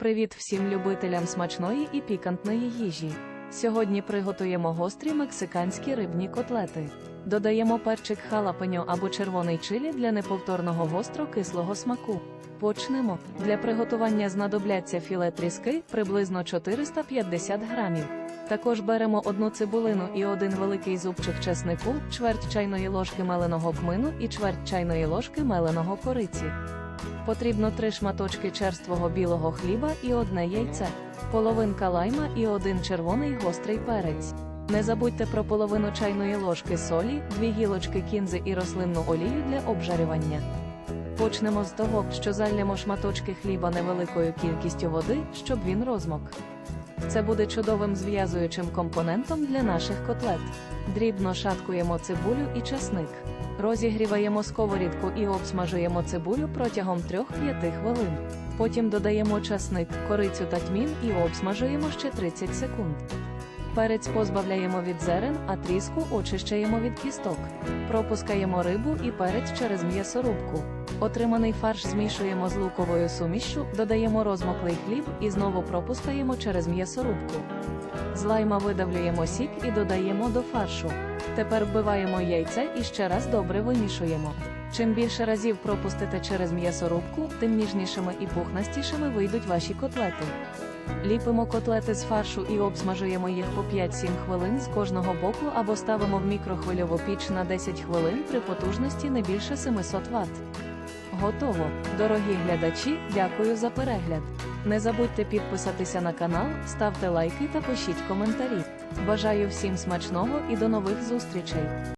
Привіт всім любителям смачної і пікантної їжі. Сьогодні приготуємо гострі мексиканські рибні котлети. Додаємо перчик халапеньо або червоний чилі для неповторного гостро-кислого смаку. Почнемо. Для приготування знадобляться філе тріски приблизно 450 грамів. Також беремо одну цибулину і один великий зубчик чеснику, чверть чайної ложки меленого кмину і чверть чайної ложки меленого кориці. Потрібно три шматочки черствого білого хліба і одне яйце, половинка лайма і один червоний гострий перець. Не забудьте про половину чайної ложки солі, дві гілочки кінзи і рослинну олію для обжарювання. Почнемо з того, що зальємо шматочки хліба невеликою кількістю води, щоб він розмок. Це буде чудовим зв'язуючим компонентом для наших котлет. Дрібно шаткуємо цибулю і часник. Розігріваємо сковорідку і обсмажуємо цибулю протягом 3-5 хвилин. Потім додаємо часник, корицю та тмін і обсмажуємо ще 30 секунд. Перець позбавляємо від зерен, а тріску очищаємо від кісток. Пропускаємо рибу і перець через м'ясорубку. Отриманий фарш змішуємо з луковою сумішшю, додаємо розмоклий хліб і знову пропускаємо через м'ясорубку. З лайма видавлюємо сік і додаємо до фаршу. Тепер вбиваємо яйце і ще раз добре вимішуємо. Чим більше разів пропустите через м'ясорубку, тим ніжнішими і пухнастішими вийдуть ваші котлети. Ліпимо котлети з фаршу і обсмажуємо їх по 5-7 хвилин з кожного боку або ставимо в мікрохвильову піч на 10 хвилин при потужності не більше 700 Вт. Готово! Дорогі глядачі, дякую за перегляд. Не забудьте підписатися на канал, ставте лайки та пишіть коментарі. Бажаю всім смачного і до нових зустрічей!